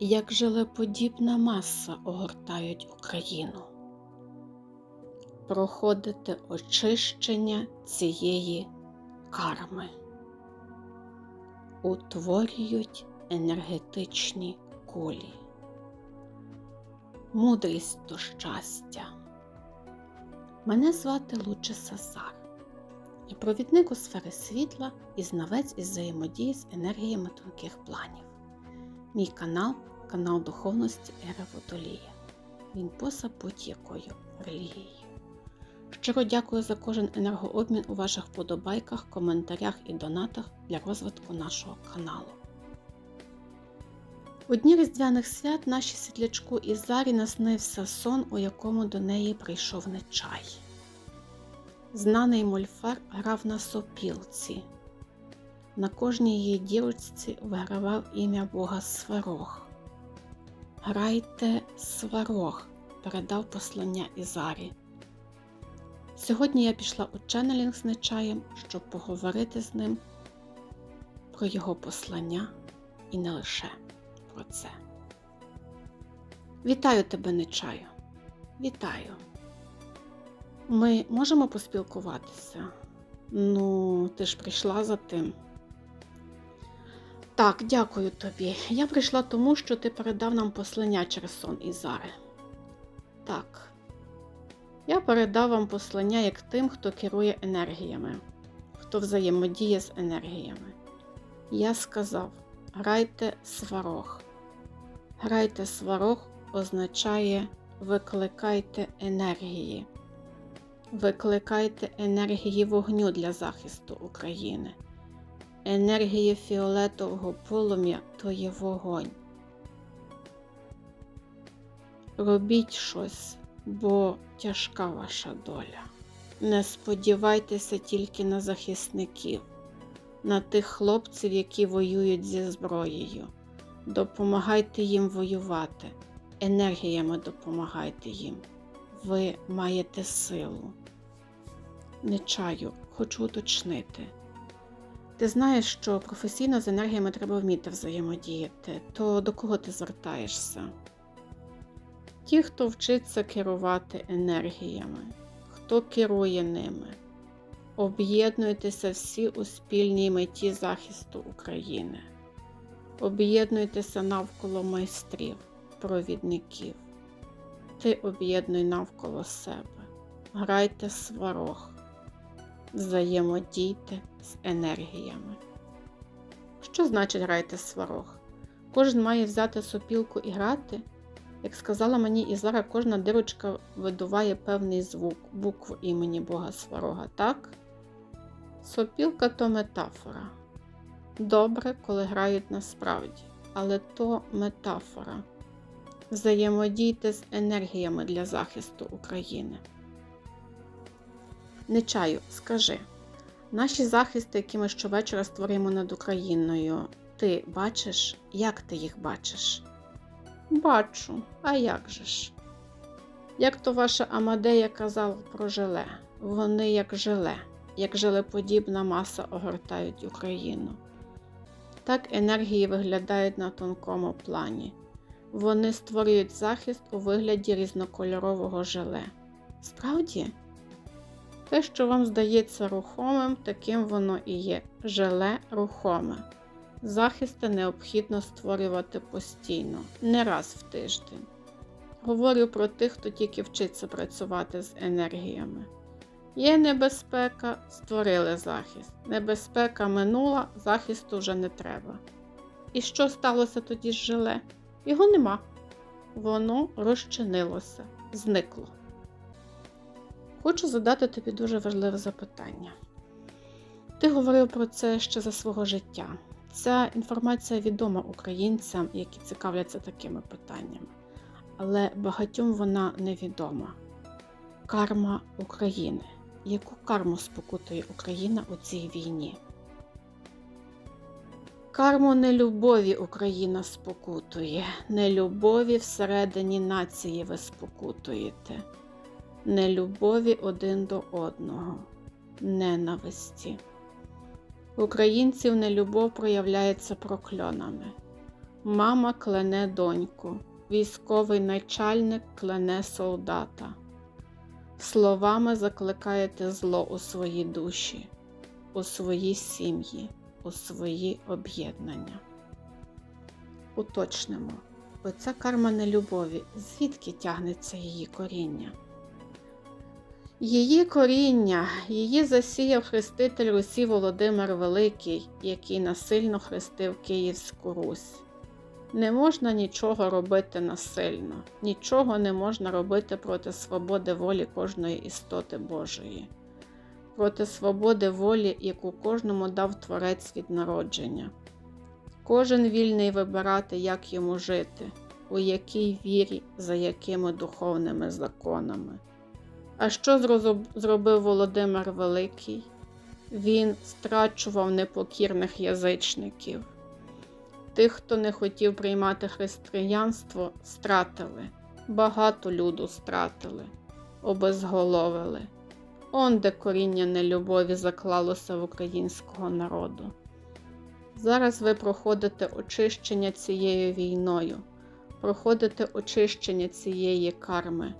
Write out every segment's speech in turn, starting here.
як желеподібна маса огортають Україну. Проходите очищення цієї карми, утворюють енергетичні кулі, мудрість до щастя. Мене звати Луче Сазар. Я провідник у сфери світла і знавець із взаємодії з енергіями тонких планів. Мій канал канал духовності Ера Водолія. Він поза будь-якою релігією. Щиро дякую за кожен енергообмін у ваших вподобайках, коментарях і донатах для розвитку нашого каналу. У дні різдвяних свят нашій світлячку і зарі наснився сон, у якому до неї прийшов нечай. Знаний мольфар грав на сопілці. На кожній її дірочці вигравав ім'я Бога Сварог. Грайте Сварог, передав послання Ізарі. Сьогодні я пішла у ченнелінг з Нечаєм, щоб поговорити з ним про його послання і не лише про це. Вітаю тебе, Нечаю. Вітаю. Ми можемо поспілкуватися? Ну, ти ж прийшла за тим. Так, дякую тобі. Я прийшла тому, що ти передав нам послання через сон Ізари. Так. Я передав вам послання як тим, хто керує енергіями, хто взаємодіє з енергіями. Я сказав: грайте сварог. Грайте сварог означає викликайте енергії. Викликайте енергії вогню для захисту України. Енергія фіолетового полум'я то є вогонь. Робіть щось, бо тяжка ваша доля. Не сподівайтеся тільки на захисників, на тих хлопців, які воюють зі зброєю. Допомагайте їм воювати, енергіями допомагайте їм. Ви маєте силу. Не чаю, хочу уточнити. Ти знаєш, що професійно з енергіями треба вміти взаємодіяти, то до кого ти звертаєшся? Ті, хто вчиться керувати енергіями, хто керує ними. Об'єднуйтеся всі у спільній меті захисту України. Об'єднуйтеся навколо майстрів, провідників. Ти об'єднуй навколо себе. Грайте сварог взаємодійте з енергіями. Що значить грайте сварог? Кожен має взяти сопілку і грати. Як сказала мені Ізара, кожна дирочка видуває певний звук, букву імені Бога Сварога, так? Сопілка то метафора. Добре, коли грають насправді, але то метафора. Взаємодійте з енергіями для захисту України. Нечаю, скажи, наші захисти, які ми щовечора створюємо над Україною, ти бачиш, як ти їх бачиш? Бачу, а як же ж? Як то ваша Амадея казала про желе, вони як желе, як желеподібна маса огортають Україну. Так енергії виглядають на тонкому плані. Вони створюють захист у вигляді різнокольорового желе. Справді? Те, що вам здається рухомим, таким воно і є желе рухоме. Захисти необхідно створювати постійно, не раз в тиждень. Говорю про тих, хто тільки вчиться працювати з енергіями. Є небезпека, створили захист. Небезпека минула, захисту вже не треба. І що сталося тоді з желе? Його нема. Воно розчинилося, зникло. Хочу задати тобі дуже важливе запитання. Ти говорив про це ще за свого життя. Ця інформація відома українцям, які цікавляться такими питаннями, але багатьом вона невідома. Карма України. Яку карму спокутує Україна у цій війні? Карму нелюбові Україна спокутує, нелюбові всередині нації ви спокутуєте нелюбові один до одного, ненависті. Українців нелюбов проявляється прокльонами. Мама клене доньку, військовий начальник клене солдата. Словами закликаєте зло у свої душі, у свої сім'ї, у свої об'єднання. Уточнимо, оця карма нелюбові, звідки тягнеться її коріння? Її коріння, її засіяв хреститель Русі Володимир Великий, який насильно хрестив Київську Русь. Не можна нічого робити насильно, нічого не можна робити проти свободи волі кожної істоти Божої, проти свободи волі, яку кожному дав Творець від народження. Кожен вільний вибирати, як йому жити, у якій вірі, за якими духовними законами. А що зробив Володимир Великий? Він страчував непокірних язичників. Тих, хто не хотів приймати християнство, стратили, багато люду стратили, обезголовили. Он де коріння нелюбові заклалося в українського народу. Зараз ви проходите очищення цією війною, проходите очищення цієї карми.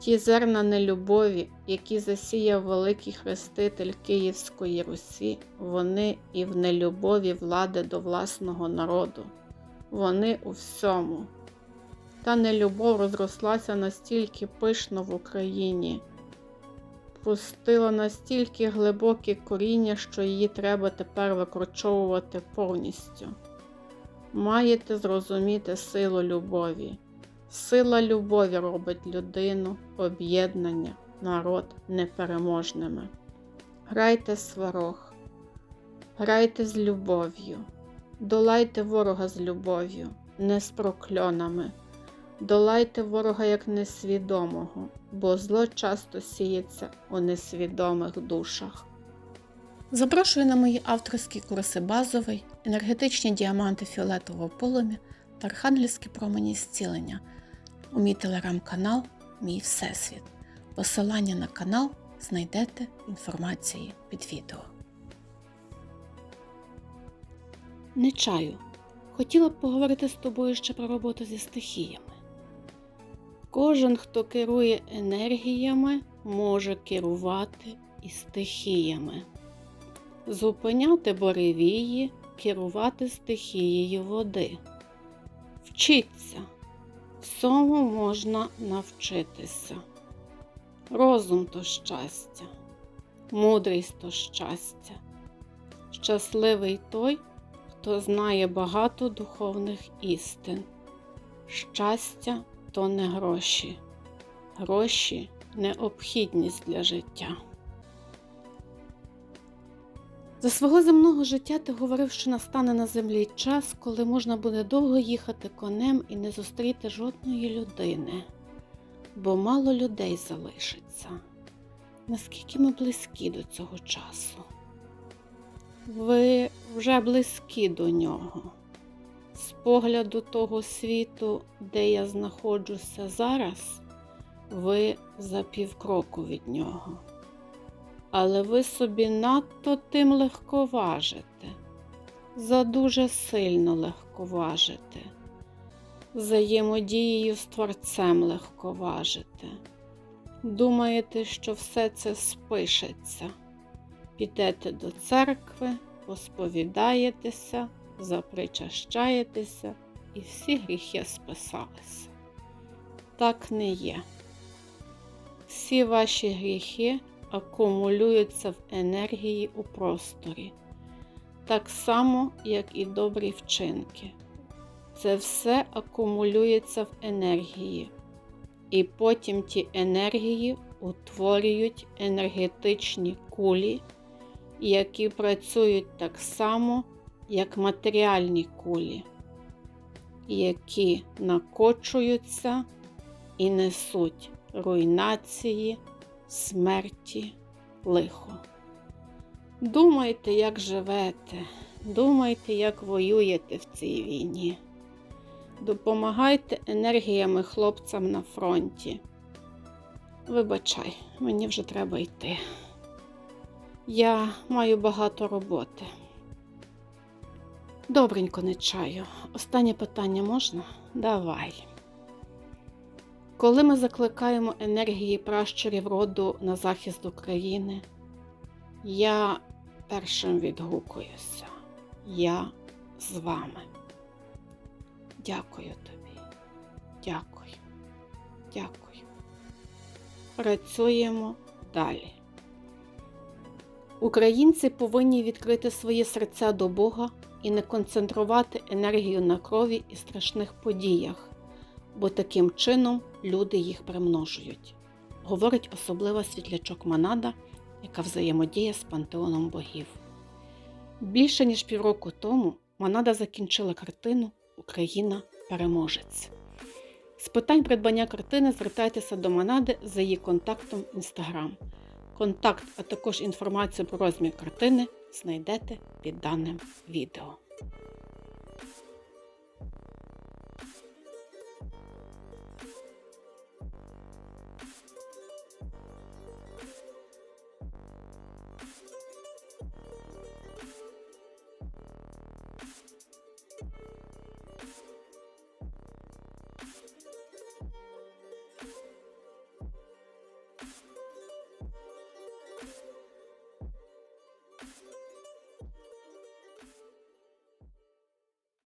Ті зерна нелюбові, які засіяв великий хреститель Київської Русі, вони і в нелюбові влади до власного народу, вони у всьому. Та нелюбов розрослася настільки пишно в Україні, пустила настільки глибоке коріння, що її треба тепер викорчовувати повністю. Маєте зрозуміти силу любові. Сила любові робить людину, об'єднання, народ непереможними. Грайте сварог, грайте з любов'ю, долайте ворога з любов'ю, не з прокльонами, долайте ворога як несвідомого, бо зло часто сіється у несвідомих душах. Запрошую на мої авторські курси базовий, енергетичні діаманти фіолетового полум'я та архангельські промені зцілення у мій телеграм-канал Мій Всесвіт. Посилання на канал знайдете в інформації під відео. Не чаю. Хотіла б поговорити з тобою ще про роботу зі стихіями. Кожен, хто керує енергіями, може керувати і стихіями. Зупиняти буревії, керувати стихією води. Вчіться. Всьому можна навчитися. Розум то щастя, мудрість то щастя. Щасливий той, хто знає багато духовних істин. Щастя то не гроші, гроші необхідність для життя. За свого земного життя ти говорив, що настане на землі час, коли можна буде довго їхати конем і не зустріти жодної людини, бо мало людей залишиться. Наскільки ми близькі до цього часу? Ви вже близькі до нього. З погляду того світу, де я знаходжуся зараз, ви за півкроку від нього але ви собі надто тим легковажите, задуже сильно легковажите, взаємодією з Творцем легковажите. Думаєте, що все це спишеться, підете до церкви, посповідаєтеся, запричащаєтеся і всі гріхи списалися. Так не є. Всі ваші гріхи акумулюються в енергії у просторі, так само, як і добрі вчинки. Це все акумулюється в енергії, і потім ті енергії утворюють енергетичні кулі, які працюють так само, як матеріальні кулі, які накочуються і несуть руйнації смерті, лихо. Думайте, як живете, думайте, як воюєте в цій війні. Допомагайте енергіями хлопцям на фронті. Вибачай, мені вже треба йти. Я маю багато роботи. Добренько не чаю. Останнє питання можна? Давай. Коли ми закликаємо енергії пращурів роду на захист України, я першим відгукуюся. Я з вами. Дякую тобі. Дякую. Дякую. Працюємо далі. Українці повинні відкрити свої серця до Бога і не концентрувати енергію на крові і страшних подіях, бо таким чином люди їх примножують, говорить особлива світлячок Манада, яка взаємодіє з пантеоном богів. Більше ніж півроку тому Манада закінчила картину Україна переможець. З питань придбання картини звертайтеся до Манади за її контактом Instagram. Контакт, а також інформацію про розмір картини знайдете під даним відео.